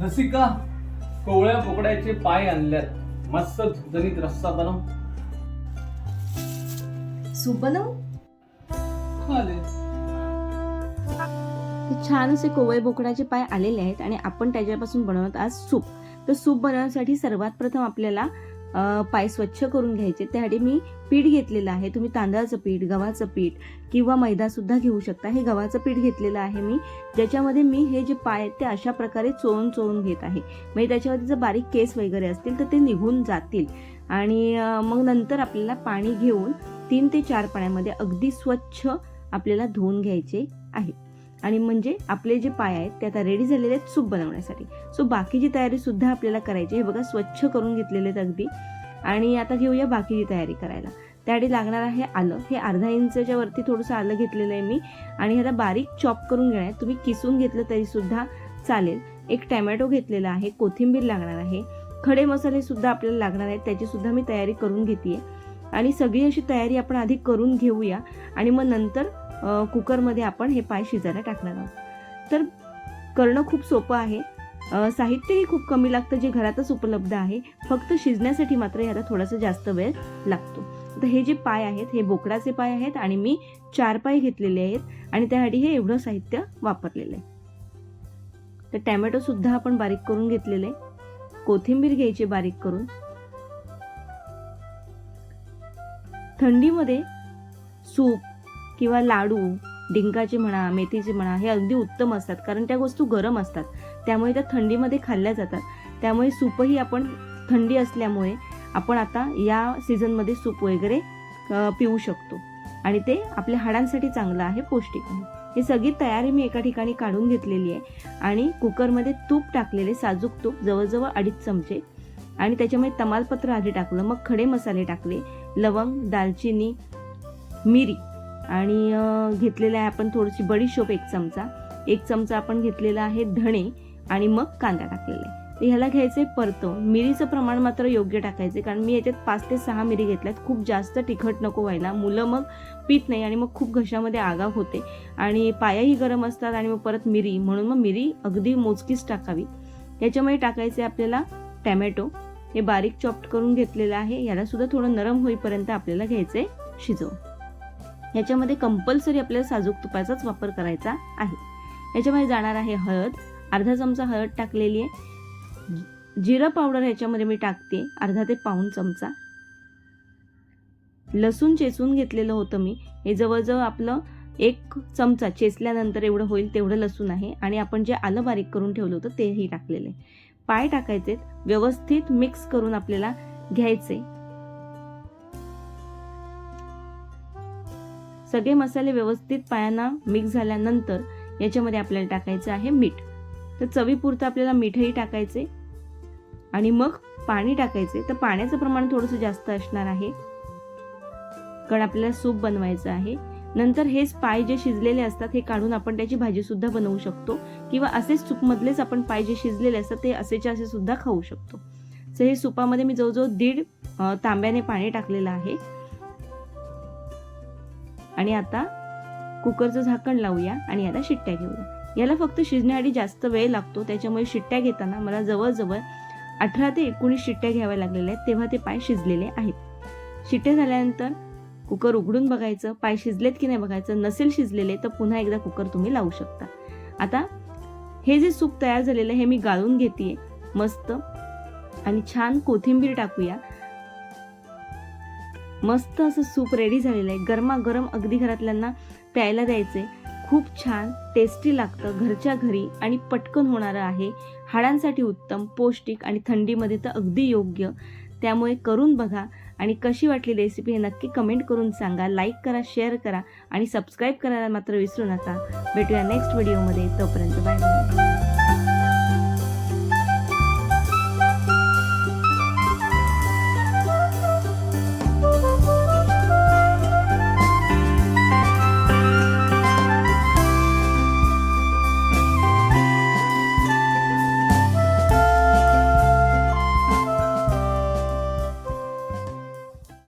रसिका कोवळ्या बोकड्याचे पाय आणल्यात. मस्त झणझणीत रस्सा बनव. सूप बनव. चालेल छान असे कोवळे बोकडाचे पाय आलेले आहेत आणि आपण त्याच्यापासून बनवत आज सूप. तर सूप बनवण्यासाठी सर्वात प्रथम आपल्याला पाय स्वच्छ करून घ्यायचे. त्यासाठी मी पीठ घेतलेलं आहे. तुम्ही तांदळाचं पीठ गव्हाचं पीठ किंवा मैदासुद्धा घेऊ शकता. हे गव्हाचं पीठ घेतलेलं आहे मी. ज्याच्यामध्ये मी हे जे पाय आहेत ते अशा प्रकारे चोळून चोळून घेत आहे. म्हणजे त्याच्यामध्ये जर बारीक केस वगैरे असतील तर ते निघून जातील. आणि मग नंतर आपल्याला पाणी घेऊन तीन ते चार पाण्यामध्ये अगदी स्वच्छ आपल्याला धुवून घ्यायचे आहे. आणि म्हणजे आपले जे पाय आहेत ते आता रेडी झालेले आहेत सूप बनवण्यासाठी. सो बाकीची तयारी सुद्धा आपल्याला करायची आहे. हे बघा स्वच्छ करून घेतलेले आहेत अगदी. आणि आता घेऊया बाकीची तयारी करायला. त्यासाठी लागणार आहे आलं. हे अर्धा इंचच्या वरती थोडंसं आलं घेतलेलं आहे मी. आणि ह्याला बारीक चॉप करून घेणार आहे. तुम्ही किसून घेतलं तरी सुद्धा चालेल. एक टॅमॅटो घेतलेला आहे. कोथिंबीर लागणार आहे. खडे मसाले सुद्धा आपल्याला लागणार आहेत. त्याची सुद्धा मी तयारी करून घेते आणि सगळी अशी तयारी आपण आधी करून घेऊया. आणि मग नंतर कुकरमध्ये आपण हे पाय शिजायला टाकणार आहोत. तर करणं खूप सोपं आहे. साहित्यही खूप कमी लागतं जे घरातच उपलब्ध आहे. फक्त शिजण्यासाठी मात्र याला थोडासा जास्त वेळ लागतो. तर हे जे पाय आहेत हे बोकडाचे पाय आहेत आणि मी चार पाय घेतलेले आहेत आणि त्यासाठी हे एवढं साहित्य वापरलेलं आहे. तर टॅमॅटोसुद्धा आपण बारीक करून घेतलेले आहे. कोथिंबीर घ्यायची बारीक करून. थंडीमध्ये सूप किंवा लाडू डिंकाचे म्हणा मेथीचे म्हणा हे अगदी उत्तम असतात. कारण त्या वस्तू गरम असतात. त्यामुळे त्या थंडीमध्ये खाल्ल्या जातात. त्यामुळे सूपही आपण थंडी असल्यामुळे आपण आता या सीझनमध्ये सूप वगैरे पिऊ शकतो. आणि ते आपल्या हाडांसाठी चांगलं आहे पौष्टिक आहे. ही सगळी तयारी मी एका ठिकाणी काढून घेतलेली आहे. आणि कुकरमध्ये तूप टाकलेले साजूक तूप जवळजवळ अडीच चमचे. आणि त्याच्यामध्ये तमालपत्र आधी टाकलं मग खडे मसाले टाकले लवंग दालचिनी मिरी. आणि घेतलेलं आहे आपण थोडीशी बडीशोप एक चमचा. एक चमचा आपण घेतलेला आहे धणे आणि मग कांदा टाकलेला आहे. तर ह्याला आहे परतवून मिरीचं प्रमाण मात्र योग्य टाकायचे कारण मी याच्यात पाच ते सहा मिरी घेतल्यात. खूप जास्त तिखट नको व्हायला. मुलं मग पीत नाही आणि मग खूप घशामध्ये आगाव होते. आणि पायाही गरम असतात आणि मग परत मिरी. म्हणून मग मिरी अगदी मोजकीच टाकावी. याच्यामध्ये टाकायचे आपल्याला टॅमॅटो. हे बारीक चॉप्ट करून घेतलेलं आहे. याला सुद्धा थोडं नरम होईपर्यंत आपल्याला घ्यायचे शिजवून. ह्याच्यामध्ये कंपल्सरी आपल्याला साजूक तुपाचाच वापर करायचा आहे. ह्याच्यामध्ये जाणार आहे हळद. अर्धा चमचा हळद टाकलेली आहे. जिरं पावडर ह्याच्यामध्ये मी टाकते. अर्धा ते पाऊण चमचा. लसूण चेचून घेतलेलं होतं मी. हे जवळजवळ आपलं एक चमचा चेचल्यानंतर एवढं होईल तेवढं लसूण आहे. आणि आपण जे आलं बारीक करून ठेवलं होतं तेही टाकलेलं आहे. पाय टाकायचे व्यवस्थित मिक्स करून आपल्याला घ्यायचे सगळे मसाले व्यवस्थित पायांना मिक्स झाल्यानंतर याच्यामध्ये आपल्याला टाकायचं आहे मीठ. तर चवीपुरतं आपल्याला मीठही टाकायचे आणि मग पाणी टाकायचे. तर पाण्याचं प्रमाण थोडंसं जास्त असणार आहे. कारण आपल्याला सूप बनवायचं आहे. नंतर हेच पाय जे शिजलेले असतात हे काढून आपण त्याची भाजीसुद्धा बनवू शकतो. किंवा असेच सूपमधलेच आपण पाय जे शिजलेले असतात ते असेचे असे सुद्धा खाऊ शकतो. तर हे सुपामध्ये मी जवळजवळ दीड तांब्याने पाणी टाकलेलं आहे. आणि आता कुकरचं झाकण लावूया आणि याला शिट्ट्या घेऊया. याला फक्त शिजण्यासाठी जास्त वेळ लागतो त्याच्यामुळे शिट्ट्या घेताना मला जवळजवळ अठरा ते एकोणीस शिट्ट्या घ्याव्या लागलेल्या आहेत तेव्हा ते पाय शिजलेले आहेत. शिट्ट्या झाल्यानंतर कुकर उघडून बघायचं पाय शिजलेत की नाही बघायचं नसेल शिजलेले तर पुन्हा एकदा कुकर तुम्ही लावू शकता. आता हे जे सूप तयार झालेलं आहे हे मी गाळून घेते मस्त आणि छान कोथिंबीर टाकूया. मस्त असं सूप रेडी झालेलं आहे. गरमागरम अगदी घरातल्यांना प्यायला द्यायचे खूप छान टेस्टी लागतं घरच्या घरी आणि पटकन होणारं आहे. हाडांसाठी उत्तम पौष्टिक आणि थंडीमध्ये तर अगदी योग्य. त्यामुळे करून बघा आणि कशी वाटली रेसिपी हे नक्की कमेंट करून सांगा. लाईक करा शेअर करा आणि सबस्क्राईब करायला मात्र विसरू नका. भेटूया नेक्स्ट व्हिडिओमध्ये तोपर्यंत बाय बाय